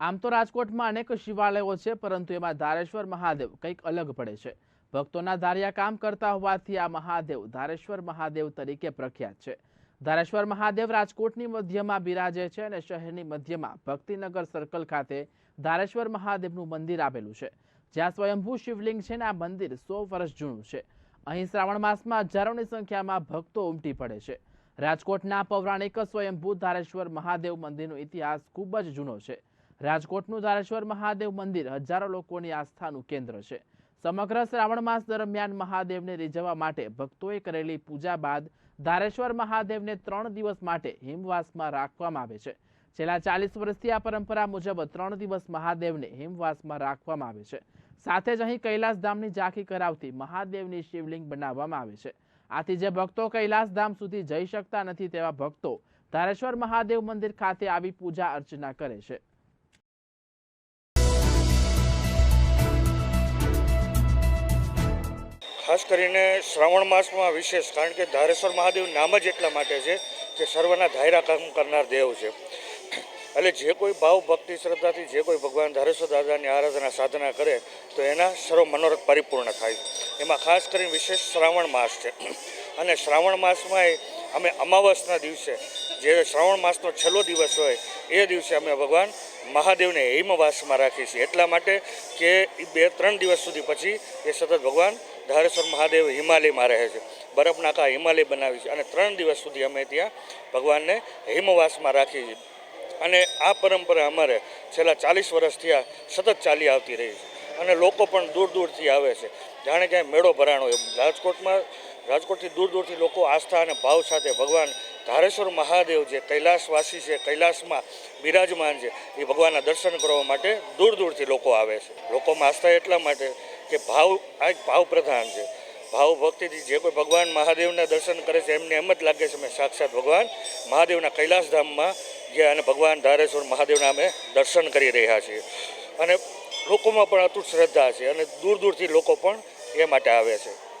આમ તો રાજકોટમાં અનેક શિવાલયો છે, પરંતુ એમાં ધારેશ્વર મહાદેવ કંઈક અલગ પડે છે. ભક્તોના ધાર્યા કામ કરતા હોવાથી આ મહાદેવ ધારેશ્વર મહાદેવ તરીકે પ્રખ્યાત છે. ધારેશ્વર મહાદેવ રાજકોટની મધ્યમાં બિરાજે છે અને શહેરની મધ્યમાં ભક્તિનગર સર્કલ ખાતે ધારેશ્વર મહાદેવનું મંદિર આવેલું છે. જ્યાં સ્વયંભૂ શિવલિંગ છે ને આ મંદિર સો વર્ષ જૂનું છે. અહીં શ્રાવણ માસમાં હજારોની સંખ્યામાં ભક્તો ઉમટી પડે છે. રાજકોટના પૌરાણિક સ્વયંભૂ ધારેશ્વર મહાદેવ મંદિરનો ઇતિહાસ ખૂબ જ જૂનો છે. રાજકોટનું ધારેશ્વર મહાદેવ મંદિર હજારો લોકોની આસ્થાનું કેન્દ્ર છે. સમગ્ર શ્રાવણ માસ દરમિયાન મહાદેવને રીઝવવા માટે ભક્તોએ કરેલી પૂજા બાદ ધારેશ્વર મહાદેવને ત્રણ દિવસ માટે હિમવાસમાં રાખવામાં આવે છે. છેલ્લા ચાલીસ વર્ષથી આ પરંપરા મુજબ ત્રણ દિવસ મહાદેવને હિમવાસમાં રાખવામાં આવે છે. સાથે જ અહીં કૈલાસધામની ઝાંખી કરાવતી મહાદેવની શિવલિંગ બનાવવામાં આવે છે. આથી જે ભક્તો કૈલાસધામ સુધી જઈ શકતા નથી તેવા ભક્તો ધારેશ્વર મહાદેવ મંદિર ખાતે આવી પૂજા અર્ચના કરે છે. ખાસ કરીને શ્રાવણ માસમાં વિશેષ, કારણ કે ધારેશ્વર મહાદેવ નામ જ એટલા માટે છે કે સર્વના ધાયરા કામ કરનાર દેવ છે. એટલે જે કોઈ ભાવ ભક્તિ શ્રદ્ધાથી, જે કોઈ ભગવાન ધારેશ્વર દાદાની આરાધના, સાધના કરે, તો એના સર્વ મનોરથ પરિપૂર્ણ થાય. એમાં ખાસ કરીને વિશેષ શ્રાવણ માસ છે. અને શ્રાવણ માસમાં અમે અમાવસના દિવસે, જે શ્રાવણ માસનો છેલ્લો દિવસ હોય, એ દિવસે અમે ભગવાન મહાદેવને હિમવાસમાં રાખીએ છીએ. એટલા માટે કે એ બે, ત્રણ દિવસ સુધી પછી એ સતત ભગવાન ધારેશ્વર મહાદેવ હિમાલયમાં રહે છે. બરફના કા હિમાલય બનાવી છે. અને ત્રણ દિવસ સુધી અમે ત્યાં ભગવાનને હિમવાસમાં રાખીએ છીએ. અને આ પરંપરા અમારે છેલ્લા ચાલીસ વર્ષ થયા સતત ચાલી આવતી રહી છે. અને લોકો પણ દૂર દૂરથી આવે છે. જાણે ક્યાંય મેળો ભરાણો એમ. રાજકોટમાં, રાજકોટથી દૂર દૂરથી લોકો આસ્થા અને ભાવ સાથે ભગવાન ધારેશ્વર મહાદેવ જે કૈલાસવાસી છે, કૈલાસમાં બિરાજમાન છે, એ ભગવાનના દર્શન કરવા માટે દૂર દૂરથી લોકો આવે છે. લોકોમાં આસ્થા એટલા માટે કે ભાવ, આ એક ભાવ પ્રધાન છે. ભાવ ભક્તિથી જે કોઈ ભગવાન મહાદેવના દર્શન કરે છે, એમને એમ જ લાગે છે અમે સાક્ષાત ભગવાન મહાદેવના કૈલાસધામમાં ગયા અને ભગવાન ધારેશ્વર મહાદેવના અમે દર્શન કરી રહ્યા છીએ. અને લોકોમાં પણ અતુટ શ્રદ્ધા છે અને દૂર દૂરથી લોકો પણ એ માટે આવે છે.